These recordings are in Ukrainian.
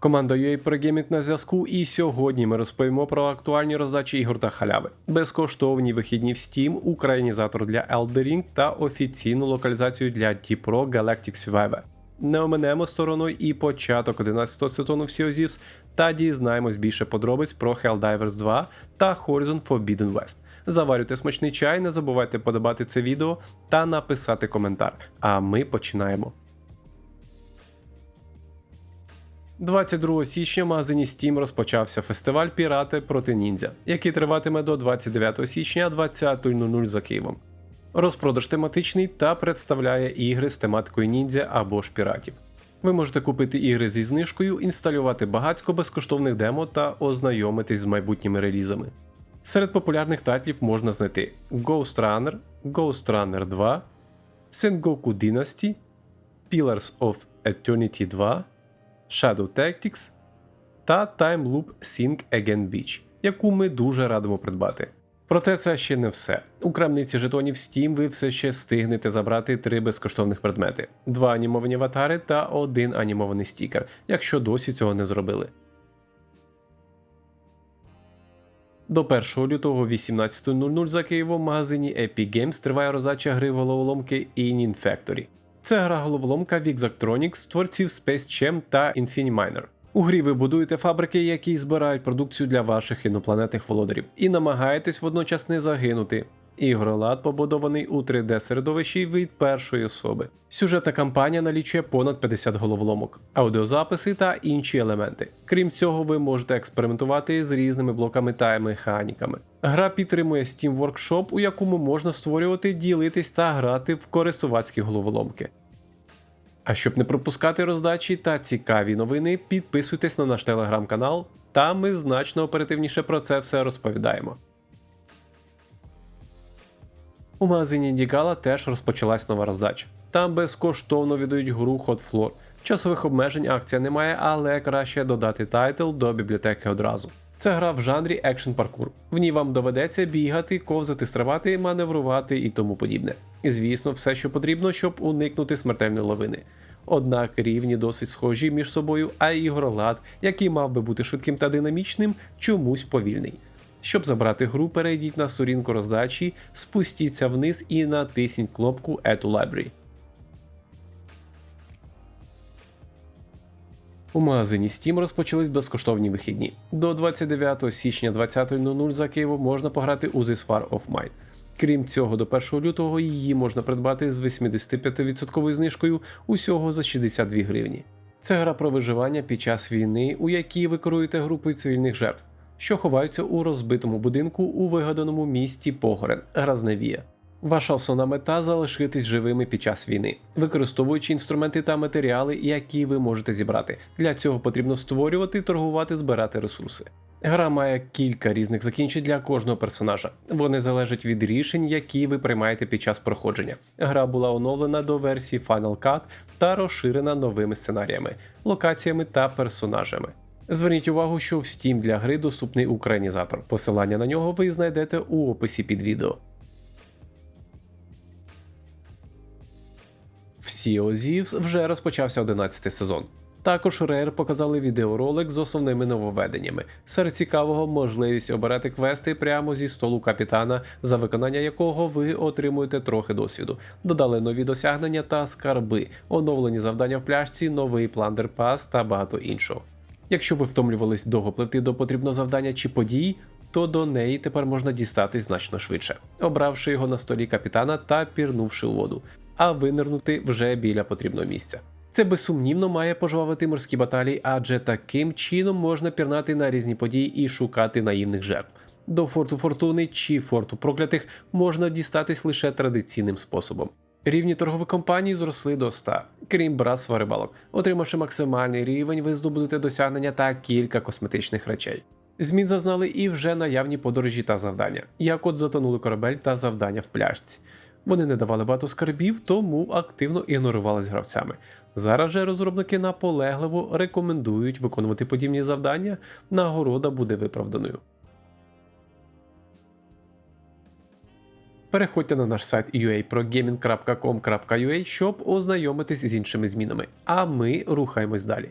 Команда UA Gaming на зв'язку, і сьогодні ми розповімо про актуальні роздачі ігор та халяви, безкоштовні вихідні в Steam, українізатор для Elden Ring та офіційну локалізацію для Rock Galactic Survivor. Не оминемо стороною і початок 11-го сезону Sea of Thieves та дізнаємось більше подробиць про Helldivers 2 та Horizon Forbidden West. Заварюйте смачний чай, не забувайте подобати це відео та написати коментар. А ми починаємо. 22 січня в магазині Steam розпочався фестиваль Пірати проти ніндзя, який триватиме до 29 січня 20.00 за Києвом. Розпродаж тематичний та представляє ігри з тематикою ніндзя або ж піратів. Ви можете купити ігри зі знижкою, інсталювати багатько безкоштовних демо та ознайомитись з майбутніми релізами. Серед популярних тайтлів можна знайти Ghost Runner, Ghost Runner 2, Sengoku Dynasty, Pillars of Eternity 2, Shadow Tactics та Time Loop Think Again Beach, яку ми дуже радимо придбати. Проте це ще не все. У крамниці жетонів Steam ви все ще встигнете забрати три безкоштовних предмети: два анімовані аватари та один анімований стікер, якщо досі цього не зробили. До 1 лютого 18.00 за Києвом в магазині Epic Games триває роздача гри головоломки In Factory. Це гра головоломка від Zactronics, творців Space Jam та Infiniminer. У грі ви будуєте фабрики, які збирають продукцію для ваших інопланетних володарів, і намагаєтесь водночас не загинути. Ігролад побудований у 3D-середовищі від першої особи. Сюжетна кампанія налічує понад 50 головоломок, аудіозаписи та інші елементи. Крім цього, ви можете експериментувати з різними блоками та механіками. Гра підтримує Steam Workshop, у якому можна створювати, ділитись та грати в користувацькі головоломки. А щоб не пропускати роздачі та цікаві новини, підписуйтесь на наш телеграм-канал, там ми значно оперативніше про це все розповідаємо. У магазині Дігала теж розпочалась нова роздача. Там безкоштовно віддають гру Hot Floor. Часових обмежень акція немає, але краще додати тайтл до бібліотеки одразу. Це гра в жанрі екшн паркур. В ній вам доведеться бігати, ковзати, стрибати, маневрувати і тому подібне. І звісно, все, що потрібно, щоб уникнути смертельної лавини. Однак рівні досить схожі між собою, а ігролад, який мав би бути швидким та динамічним, чомусь повільний. Щоб забрати гру, перейдіть на сторінку роздачі, спустіться вниз і натисніть кнопку Add to Library. У магазині Steam розпочались безкоштовні вихідні. До 29 січня 20.00 за Києвом можна пограти у This Far of Mine. Крім цього, до 1 лютого її можна придбати з 85% знижкою усього за 62 гривні. Це гра про виживання під час війни, у якій ви керуєте групою цивільних жертв, що ховаються у розбитому будинку у вигаданому місті Погорен Гразневія. Ваша основна мета залишитись живими під час війни, використовуючи інструменти та матеріали, які ви можете зібрати. Для цього потрібно створювати, торгувати, збирати ресурси. Гра має кілька різних закінчень для кожного персонажа. Вони залежать від рішень, які ви приймаєте під час проходження. Гра була оновлена до версії Final Cut та розширена новими сценаріями, локаціями та персонажами. Зверніть увагу, що в Steam для гри доступний українізатор. Посилання на нього ви знайдете у описі під відео. В Sea of Thieves вже розпочався 11 сезон. Також Rare показали відеоролик з основними нововведеннями. Серед цікавого можливість обирати квести прямо зі столу капітана, за виконання якого ви отримуєте трохи досвіду. Додали нові досягнення та скарби, оновлені завдання в пляшці, новий пландер пас та багато іншого. Якщо ви втомлювались довго пливти до потрібного завдання чи події, то до неї тепер можна дістатись значно швидше, обравши його на столі капітана та пірнувши у воду, а винирнути вже біля потрібного місця. Це безсумнівно має пожвавити морські баталії, адже таким чином можна пірнати на різні події і шукати наївних жертв. До форту фортуни чи форту проклятих можна дістатись лише традиційним способом. Рівні торгових компаній зросли до 100, крім братства рибалок. Отримавши максимальний рівень, ви здобудете досягнення та кілька косметичних речей. Змін зазнали і вже наявні подорожі та завдання, як от затонули корабель та завдання в пляжці. Вони не давали багато скарбів, тому активно ігнорувались гравцями. Зараз же розробники наполегливо рекомендують виконувати подібні завдання, нагорода буде виправданою. Переходьте на наш сайт uaprogaming.com.ua, щоб ознайомитись з іншими змінами. А ми рухаємось далі.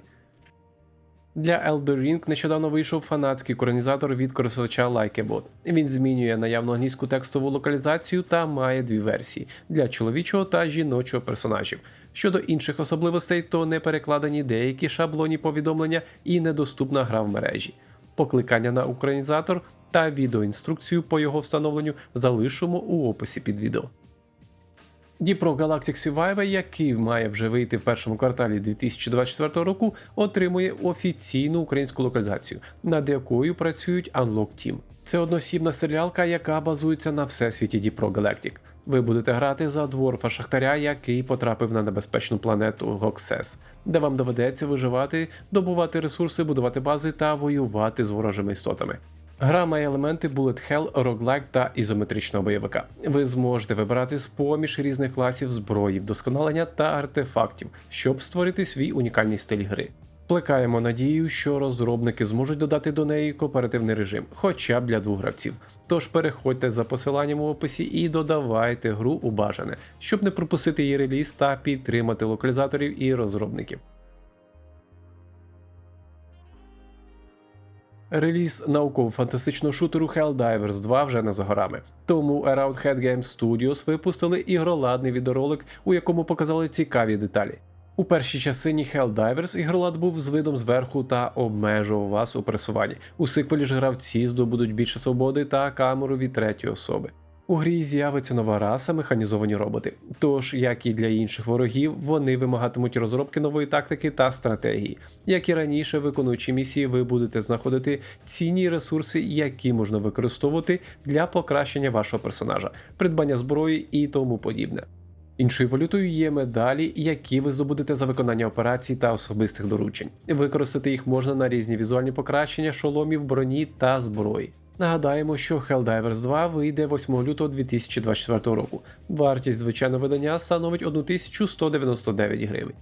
Для Elder Ring нещодавно вийшов фанатський коронізатор від користувача Likeabot. Він змінює наявну англійську текстову локалізацію та має дві версії для чоловічого та жіночого персонажів. Щодо інших особливостей, то не перекладені деякі шаблонні повідомлення і недоступна гра в мережі. Покликання на українізатор та відеоінструкцію по його встановленню залишимо у описі під відео. Діпро Galactic Survivor, який має вже вийти в першому кварталі 2024 року, отримує офіційну українську локалізацію, над якою працюють Unlock Team. Це одноосібна серіалка, яка базується на всесвіті Діпро Galactic. Ви будете грати за дворфа шахтаря, який потрапив на небезпечну планету Гоксес, де вам доведеться виживати, добувати ресурси, будувати бази та воювати з ворожими істотами. Гра має елементи Bullet Hell, Roguelike та ізометричного бойовика. Ви зможете вибирати з поміж різних класів зброї, вдосконалення та артефактів, щоб створити свій унікальний стиль гри. Плекаємо надію, що розробники зможуть додати до неї кооперативний режим, хоча б для двох гравців. Тож переходьте за посиланням у описі і додавайте гру у бажане, щоб не пропустити її реліз та підтримати локалізаторів і розробників. Реліз науково-фантастичного шутеру Helldivers 2 вже не за горами. Тому Around Head Games Studios випустили ігроладний відеоролик, у якому показали цікаві деталі. У першій частині Helldivers ігролад був з видом зверху та обмежував вас у пересуванні. У сиквелі ж гравці здобудуть більше свободи та камеру від третьої особи. У грі з'явиться нова раса механізовані роботи. Тож, як і для інших ворогів, вони вимагатимуть розробки нової тактики та стратегії. Як і раніше, виконуючи місії, ви будете знаходити цінні ресурси, які можна використовувати для покращення вашого персонажа, придбання зброї і тому подібне. Іншою валютою є медалі, які ви здобудете за виконання операцій та особистих доручень. Використати їх можна на різні візуальні покращення шоломів, броні та зброї. Нагадаємо, що Helldivers 2 вийде 8 лютого 2024 року. Вартість звичайного видання становить 1199 гривень.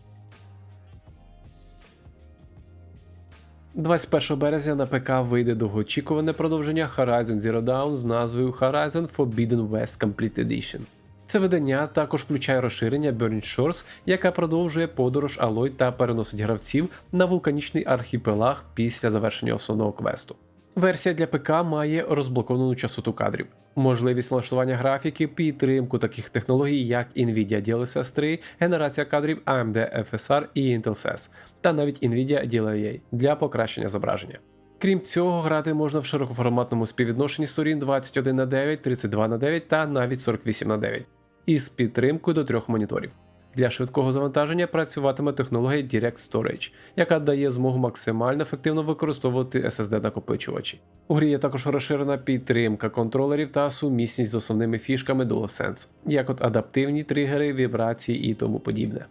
21 березня на ПК вийде довгоочікуване продовження Horizon Zero Dawn з назвою Horizon Forbidden West Complete Edition. Це видання також включає розширення Burning Shores, яка продовжує подорож Алой та переносить гравців на вулканічний архіпелаг після завершення основного квесту. Версія для ПК має розблоковану частоту кадрів, можливість налаштування графіки, підтримку таких технологій, як Nvidia DLSS 3, генерація кадрів AMD FSR і Intel SES, та навіть Nvidia DLA для покращення зображення. Крім цього, грати можна в широкоформатному співвідношенні сторін 21 на 9, 32 на 9 та навіть 48 на 9 із підтримкою до трьох моніторів. Для швидкого завантаження працюватиме технологія Direct Storage, яка дає змогу максимально ефективно використовувати SSD накопичувачі. У грі є також розширена підтримка контролерів та сумісність з основними фішками DualSense, як от адаптивні тригери, вібрації і тому подібне.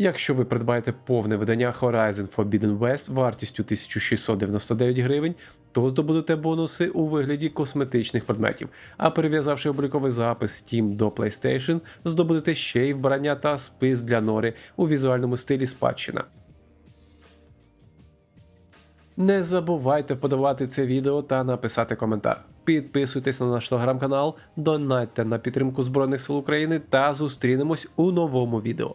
Якщо ви придбаєте повне видання Horizon Forbidden West вартістю 1699 гривень, то здобудете бонуси у вигляді косметичних предметів, а перев'язавши обліковий запис Steam до PlayStation, здобудете ще й вбрання та спис для нори у візуальному стилі спадщина. Не забувайте подавати це відео та написати коментар. Підписуйтесь на наш телеграм-канал, донатьте на підтримку Збройних сил України та зустрінемось у новому відео.